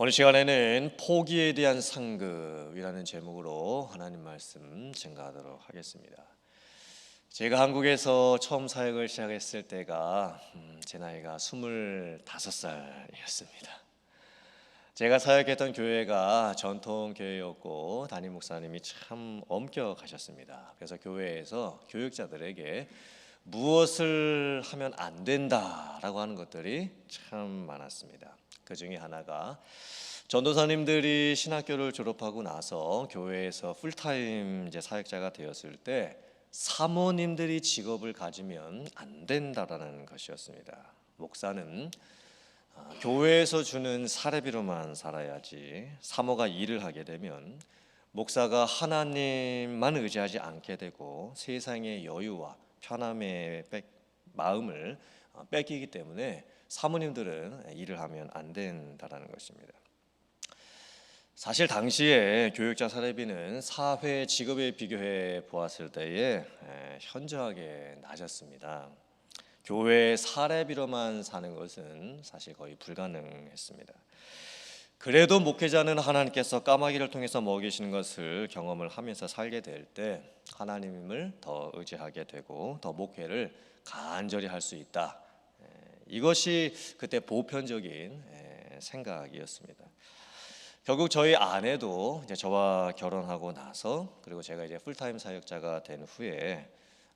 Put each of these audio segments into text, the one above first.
오늘 시간에는 포기에 대한 상급이라는 제목으로 하나님 말씀 증가하도록 하겠습니다. 제가 한국에서 처음 사역을 시작했을 때가 음, 제 나이가 25살이었습니다. 제가 사역했던 교회가 전통 교회였고 담임 목사님이 참 엄격하셨습니다. 그래서 교회에서 교육자들에게 무엇을 하면 안 된다라고 하는 것들이 참 많았습니다. 그 중에 하나가 전도사님들이 신학교를 졸업하고 나서 교회에서 풀타임 이제 사역자가 되었을 때 사모님들이 직업을 가지면 안 된다라는 것이었습니다. 목사는 아, 교회에서 주는 사례비로만 살아야지 사모가 일을 하게 되면 목사가 하나님만 의지하지 않게 되고 세상의 여유와 편함의 뺏- 마음을 어, 뺏기기 때문에 사모님들은 일을 하면 안 된다라는 것입니다. 사실 당시에 교육자 사례비는 사회 직업에 비교해 보았을 때에 에, 현저하게 낮았습니다. 교회 사례비로만 사는 것은 사실 거의 불가능했습니다. 그래도 목회자는 하나님께서 까마귀를 통해서 먹이시는 것을 경험을 하면서 살게 될 때 하나님을 더 의지하게 되고 더 목회를 간절히 할 수 있다. 에, 이것이 그때 보편적인 에, 생각이었습니다. 결국 저희 아내도 이제 저와 결혼하고 나서 그리고 제가 이제 풀타임 사역자가 된 후에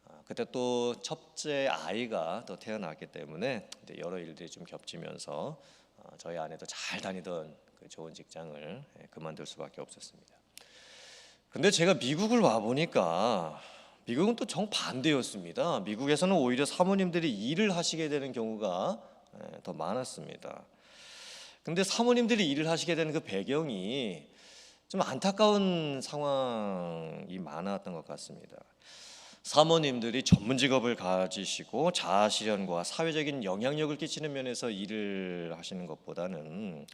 어, 그때 또 첫째 아이가 또 태어났기 때문에 여러 일들이 좀 겹치면서 어, 저희 아내도 잘 다니던 그 좋은 직장을 예, 그만둘 수밖에 없었습니다. 근데 제가 미국을 와 보니까 미국은 또 정반대였습니다. 미국에서는 오히려 사모님들이 일을 하시게 되는 경우가 예, 더 많았습니다. 근데 사모님들이 일을 하시게 되는 그 배경이 좀 안타까운 상황이 많았던 것 같습니다. 사모님들이 전문 직업을 가지시고 자아 실현과 사회적인 영향력을 끼치는 면에서 일을 하시는 것보다는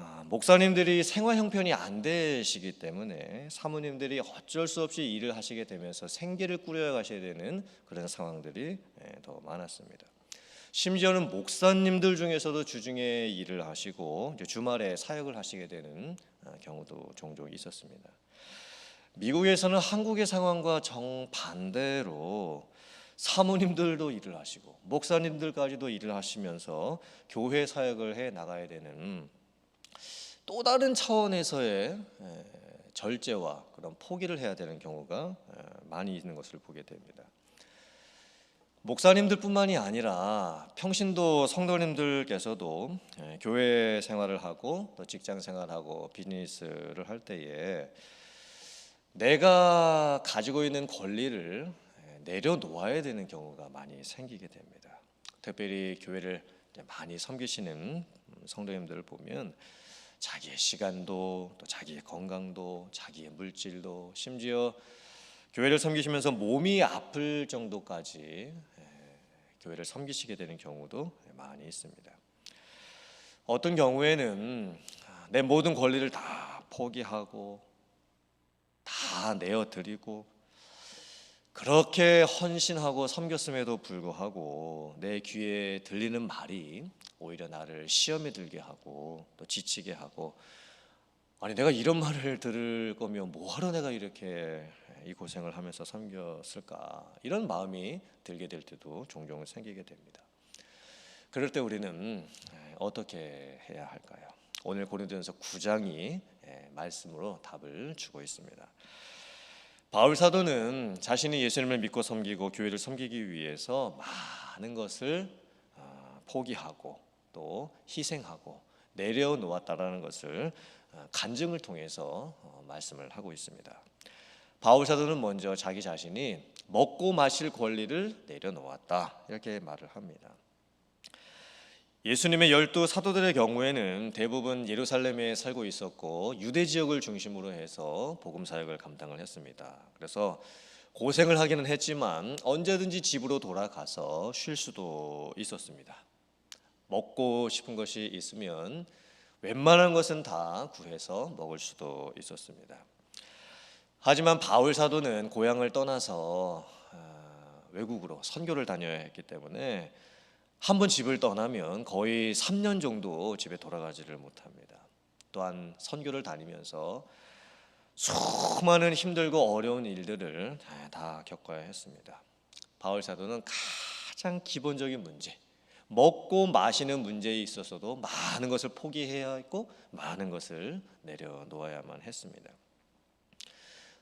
아, 목사님들이 생활 형편이 안 되시기 때문에 사모님들이 어쩔 수 없이 일을 하시게 되면서 생계를 꾸려 가셔야 되는 그런 상황들이 예, 더 많았습니다. 심지어는 목사님들 중에서도 주중에 일을 하시고 주말에 사역을 하시게 되는 아, 경우도 종종 있었습니다. 미국에서는 한국의 상황과 정반대로 사모님들도 일을 하시고 목사님들까지도 일을 하시면서 교회 사역을 해 나가야 되는 또 다른 차원에서의 에, 절제와 그런 포기를 해야 되는 경우가 에, 많이 있는 것을 보게 됩니다. 목사님들뿐만이 아니라 평신도 성도님들께서도 에, 교회 생활을 하고 또 직장 생활하고 비즈니스를 할 때에 내가 가지고 있는 권리를 에, 내려놓아야 되는 경우가 많이 생기게 됩니다. 특별히 교회를 많이 섬기시는 음, 성도님들을 보면 자기의 시간도 또 자기의 건강도 자기의 물질도 심지어 교회를 섬기시면서 몸이 아플 정도까지 에, 교회를 섬기시게 되는 경우도 많이 있습니다. 어떤 경우에는 아, 내 모든 권리를 다 포기하고 다 내어 드리고 그렇게 헌신하고 섬겼음에도 불구하고 내 귀에 들리는 말이 오히려 나를 시험에 들게 하고 또 지치게 하고 아니 내가 이런 말을 들을 거면 뭐하러 내가 이렇게 이 고생을 하면서 섬겼을까 이런 마음이 들게 될 때도 종종 생기게 됩니다. 그럴 때 우리는 어떻게 해야 할까요? 오늘 고린도전서 9장이 말씀으로 답을 주고 있습니다. 바울 사도는 자신이 예수님을 믿고 섬기고 교회를 섬기기 위해서 많은 것을 어, 포기하고 또 희생하고 내려놓았다라는 것을 어, 간증을 통해서 어, 말씀을 하고 있습니다. 바울 사도는 먼저 자기 자신이 먹고 마실 권리를 내려놓았다 이렇게 말을 합니다. 예수님의 열두 사도들의 경우에는 대부분 예루살렘에 살고 있었고 유대 지역을 중심으로 해서 복음 사역을 감당을 했습니다. 그래서 고생을 하기는 했지만 언제든지 집으로 돌아가서 쉴 수도 있었습니다. 먹고 싶은 것이 있으면 웬만한 것은 다 구해서 먹을 수도 있었습니다. 하지만 바울 사도는 고향을 떠나서 어, 외국으로 선교를 다녀야 했기 때문에 한 번 집을 떠나면 거의 3년 정도 집에 돌아가지를 못합니다. 또한 선교를 다니면서 수많은 힘들고 어려운 일들을 다 겪어야 했습니다. 바울 사도는 가장 기본적인 문제, 먹고 마시는 문제에 있어서도 많은 것을 포기해야 했고 많은 것을 내려놓아야만 했습니다.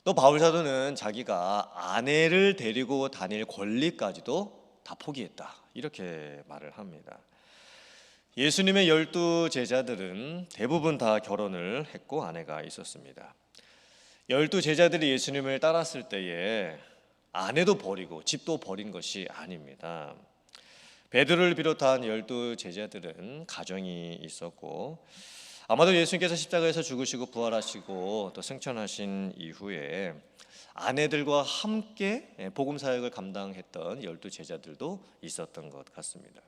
또 바울 사도는 자기가 아내를 데리고 다닐 권리까지도 다 포기했다. 이렇게 말을 합니다. 예수님의 열두 제자들은 대부분 다 결혼을 했고 아내가 있었습니다. 열두 제자들이 예수님을 따랐을 때에 아내도 버리고 집도 버린 것이 아닙니다. 베드로를 비롯한 열두 제자들은 가정이 있었고 아마도 예수님께서 십자가에서 죽으시고 부활하시고 또 승천하신 이후에 아내들과 함께 복음 사역을 감당했던 열두 제자들도 있었던 것 같습니다.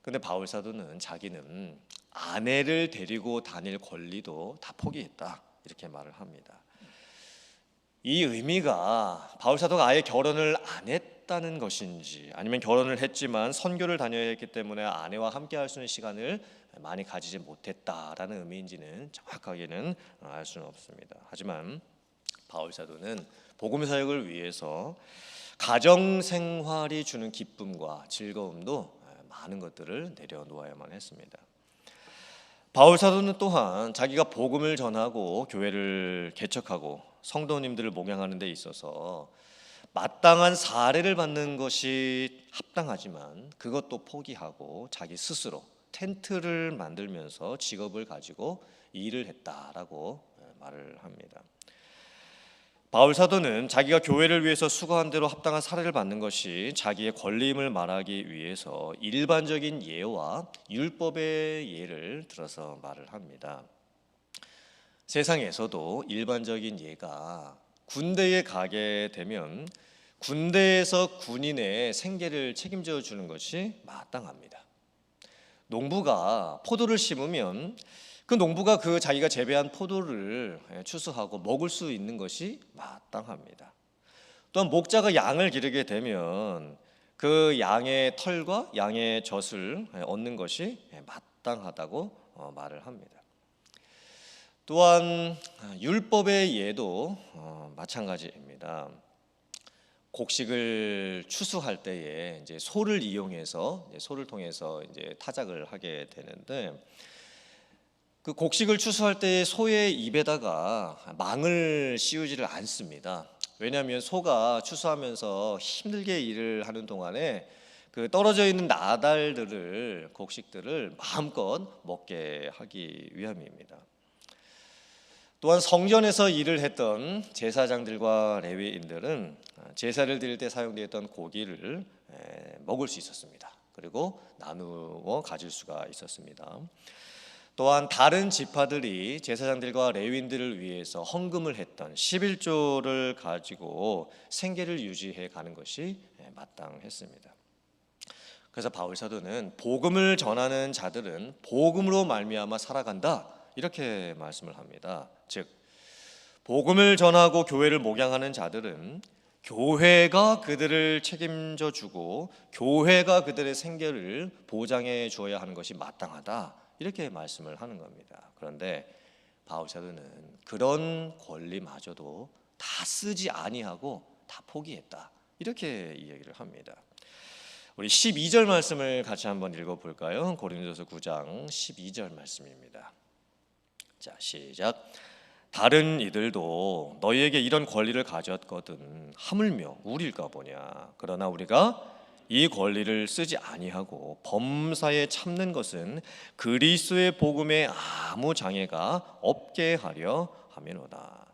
근데 바울 사도는 자기는 아내를 데리고 다닐 권리도 다 포기했다 이렇게 말을 합니다. 이 의미가 바울 사도가 아예 결혼을 안 했다는 것인지 아니면 결혼을 했지만 선교를 다녀야 했기 때문에 아내와 함께 할 수 있는 시간을 많이 가지지 못했다라는 의미인지는 정확하게는 알 수는 없습니다. 하지만 바울 사도는 복음 사역을 위해서 가정 생활이 주는 기쁨과 즐거움도 많은 것들을 내려놓아야만 했습니다. 바울 사도는 또한 자기가 복음을 전하고 교회를 개척하고 성도님들을 목양하는 데 있어서 마땅한 사례를 받는 것이 합당하지만 그것도 포기하고 자기 스스로 텐트를 만들면서 직업을 가지고 일을 했다라고 말을 합니다. 바울 사도는 자기가 교회를 위해서 수고한 대로 합당한 사례를 받는 것이 자기의 권리임을 말하기 위해서 일반적인 예와 율법의 예를 들어서 말을 합니다. 세상에서도 일반적인 예가 군대에 가게 되면 군대에서 군인의 생계를 책임져 주는 것이 마땅합니다. 농부가 포도를 심으면 그 농부가 그 자기가 재배한 포도를 예, 추수하고 먹을 수 있는 것이 마땅합니다. 또한 목자가 양을 기르게 되면 그 양의 털과 양의 젖을 예, 얻는 것이 예, 마땅하다고 어, 말을 합니다. 또한 율법의 예도 어, 마찬가지입니다. 곡식을 추수할 때에 이제 소를 이용해서 소를 통해서 이제 타작을 하게 되는데 그 곡식을 추수할 때 소의 입에다가 망을 씌우지를 않습니다. 왜냐하면 소가 추수하면서 힘들게 일을 하는 동안에 그 떨어져 있는 나달들을 곡식들을 마음껏 먹게 하기 위함입니다. 또한 성전에서 일을 했던 제사장들과 레위인들은 제사를 드릴 때 사용되었던 고기를 먹을 수 있었습니다. 그리고 나누어 가질 수가 있었습니다. 또한 다른 지파들이 제사장들과 레윈들을 위해서 헌금을 했던 11조를 가지고 생계를 유지해 가는 것이 마땅했습니다. 그래서 바울 사도는 복음을 전하는 자들은 복음으로 말미암아 살아간다 이렇게 말씀을 합니다. 즉 복음을 전하고 교회를 목양하는 자들은 교회가 그들을 책임져 주고 교회가 그들의 생계를 보장해 주어야 하는 것이 마땅하다. 이렇게 말씀을 하는 겁니다. 그런데 바울 사도는 그런 권리마저도 다 쓰지 아니하고 다 포기했다. 이렇게 이야기를 합니다. 우리 12절 말씀을 같이 한번 읽어 볼까요? 고린도서 9장 12절 말씀입니다. 자, 시작. 다른 이들도 너희에게 이런 권리를 가졌거든 하물며 우리일까 보냐. 그러나 우리가 이 권리를 쓰지 아니하고 범사에 참는 것은 그리스도의 복음에 아무 장애가 없게 하려 함이로다.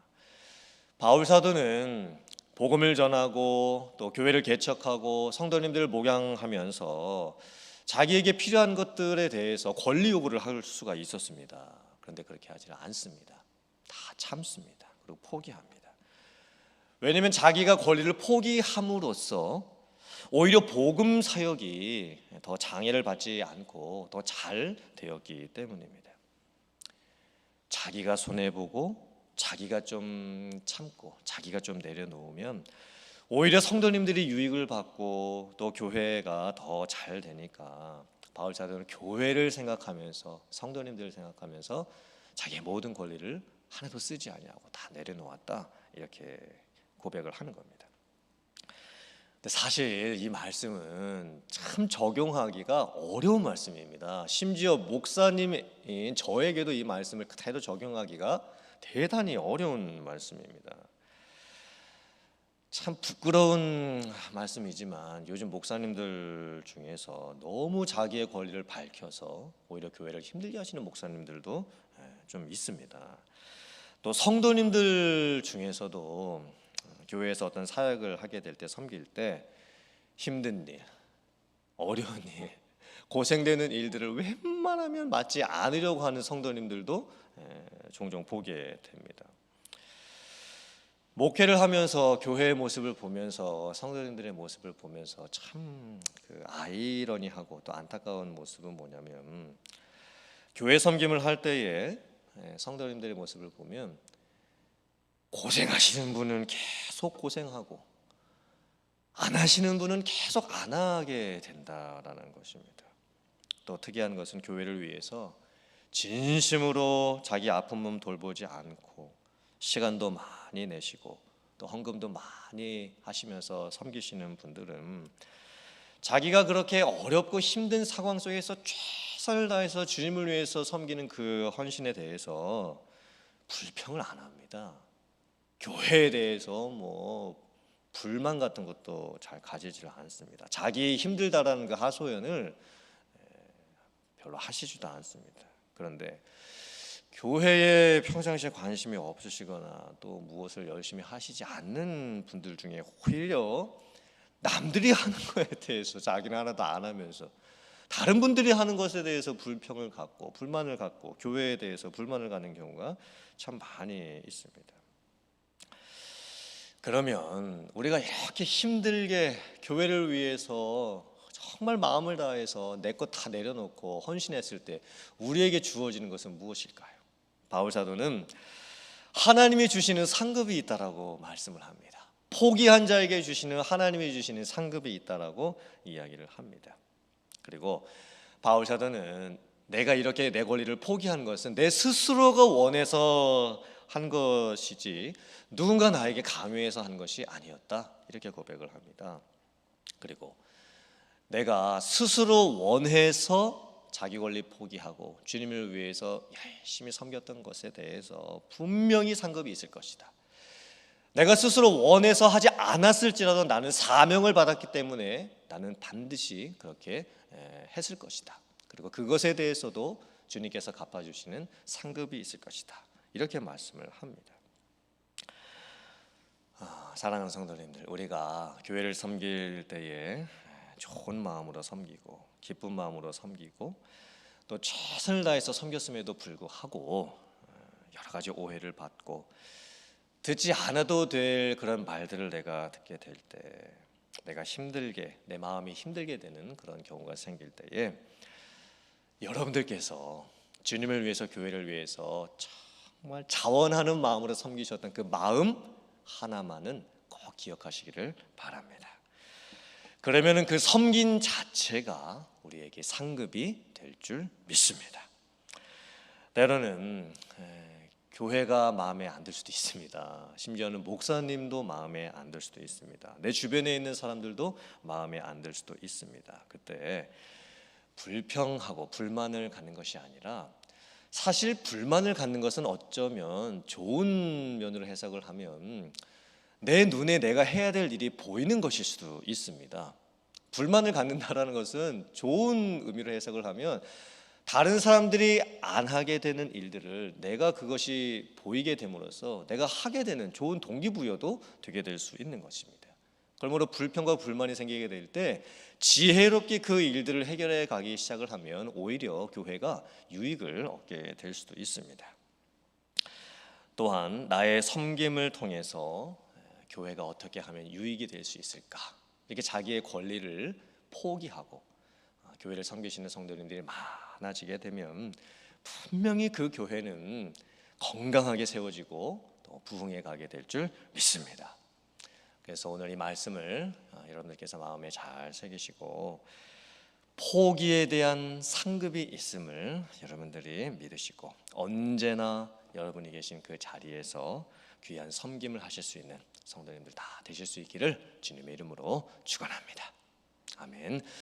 바울 사도는 복음을 전하고 또 교회를 개척하고 성도님들을 목양하면서 자기에게 필요한 것들에 대해서 권리 요구를 할 수가 있었습니다. 그런데 그렇게 하지 않습니다. 다 참습니다. 그리고 포기합니다. 왜냐하면 자기가 권리를 포기함으로써 오히려 복음 사역이 더 장애를 받지 않고 더 잘 되었기 때문입니다. 자기가 손해 보고 자기가 좀 참고 자기가 좀 내려놓으면 오히려 성도님들이 유익을 받고 또 교회가 더 잘 되니까 바울 사도는 교회를 생각하면서 성도님들을 생각하면서 자기의 모든 권리를 하나도 쓰지 아니하고 다 내려놓았다 이렇게 고백을 하는 겁니다. 사실 이 말씀은 참 적용하기가 어려운 말씀입니다. 심지어 목사님인 저에게도 이 말씀을 그대로 적용하기가 대단히 어려운 말씀입니다. 참 부끄러운 말씀이지만 요즘 목사님들 중에서 너무 자기의 권리를 밝혀서 오히려 교회를 힘들게 하시는 목사님들도 예, 좀 있습니다. 또 성도님들 중에서도 교회에서 어떤 사역을 하게 될 때 섬길 때 힘든 일, 어려운 일, 고생되는 일들을 웬만하면 맡지 않으려고 하는 성도님들도 예, 종종 보게 됩니다. 목회를 하면서 교회의 모습을 보면서 성도님들의 모습을 보면서 참 그 아이러니하고 또 안타까운 모습은 뭐냐면 교회 섬김을 할 때에 예, 성도님들의 모습을 보면 고생하시는 분은 계속 고생하고 안 하시는 분은 계속 안 하게 된다라는 것입니다. 또 특이한 것은 교회를 위해서 진심으로 자기 아픈 몸 돌보지 않고 시간도 많이 내시고 또 헌금도 많이 하시면서 섬기시는 분들은 자기가 그렇게 어렵고 힘든 상황 속에서 최선을 다해서 주님을 위해서 섬기는 그 헌신에 대해서 불평을 안 합니다. 교회에 대해서 뭐 불만 같은 것도 잘 가지질 않습니다. 자기 힘들다라는 그 하소연을 별로 하시지도 않습니다. 그런데 교회에 평상시에 관심이 없으시거나 또 무엇을 열심히 하시지 않는 분들 중에 오히려 남들이 하는 거에 대해서 자기는 하나도 안 하면서 다른 분들이 하는 것에 대해서 불평을 갖고 불만을 갖고 교회에 대해서 불만을 갖는 경우가 참 많이 있습니다. 그러면 우리가 이렇게 힘들게 교회를 위해서 정말 마음을 다해서 내 것 다 내려놓고 헌신했을 때 우리에게 주어지는 것은 무엇일까요? 바울 사도는 하나님이 주시는 상급이 있다라고 말씀을 합니다. 포기한 자에게 주시는 하나님이 주시는 상급이 있다라고 이야기를 합니다. 그리고 바울 사도는 내가 이렇게 내 권리를 포기한 것은 내 스스로가 원해서 한 것이지 누군가 나에게 강요해서 한 것이 아니었다 이렇게 고백을 합니다. 그리고 내가 스스로 원해서 자기 권리 포기하고 주님을 위해서 열심히 섬겼던 것에 대해서 분명히 상급이 있을 것이다. 내가 스스로 원해서 하지 않았을지라도 나는 사명을 받았기 때문에 나는 반드시 그렇게 했을 것이다. 그리고 그것에 대해서도 주님께서 갚아주시는 상급이 있을 것이다. 이렇게 말씀을 합니다. 아, 사랑하는 성도님들, 우리가 교회를 섬길 때에 좋은 마음으로 섬기고 기쁜 마음으로 섬기고 또 최선을 다해서 섬겼음에도 불구하고 여러 가지 오해를 받고 듣지 않아도 될 그런 말들을 내가 듣게 될 때 내가 힘들게 내 마음이 힘들게 되는 그런 경우가 생길 때에 여러분들께서 주님을 위해서 교회를 위해서 정말 자원하는 마음으로 섬기셨던 그 마음 하나만은 꼭 기억하시기를 바랍니다. 그러면은 그 섬긴 자체가 우리에게 상급이 될 줄 믿습니다. 때로는 에, 교회가 마음에 안 들 수도 있습니다. 심지어는 목사님도 마음에 안 들 수도 있습니다. 내 주변에 있는 사람들도 마음에 안 들 수도 있습니다. 그때 불평하고 불만을 갖는 것이 아니라 사실 불만을 갖는 것은 어쩌면 좋은 면으로 해석을 하면 내 눈에 내가 해야 될 일이 보이는 것일 수도 있습니다. 불만을 갖는다라는 것은 좋은 의미로 해석을 하면 다른 사람들이 안 하게 되는 일들을 내가 그것이 보이게 됨으로써 내가 하게 되는 좋은 동기부여도 되게 될 수 있는 것입니다. 그러므로 불평과 불만이 생기게 될 때 지혜롭게 그 일들을 해결해 가기 시작을 하면 오히려 교회가 유익을 얻게 될 수도 있습니다. 또한 나의 섬김을 통해서 교회가 어떻게 하면 유익이 될 수 있을까? 이렇게 자기의 권리를 포기하고 어, 교회를 섬기시는 성도님들이 많아지게 되면 분명히 그 교회는 건강하게 세워지고 또 부흥해 가게 될 줄 믿습니다. 그래서 오늘 이 말씀을 아, 여러분들께서 마음에 잘 새기시고 포기에 대한 상급이 있음을 여러분들이 믿으시고 언제나 여러분이 계신 그 자리에서 귀한 섬김을 하실 수 있는 성도님들 다 되실 수 있기를 주님의 이름으로 축원합니다. 아멘.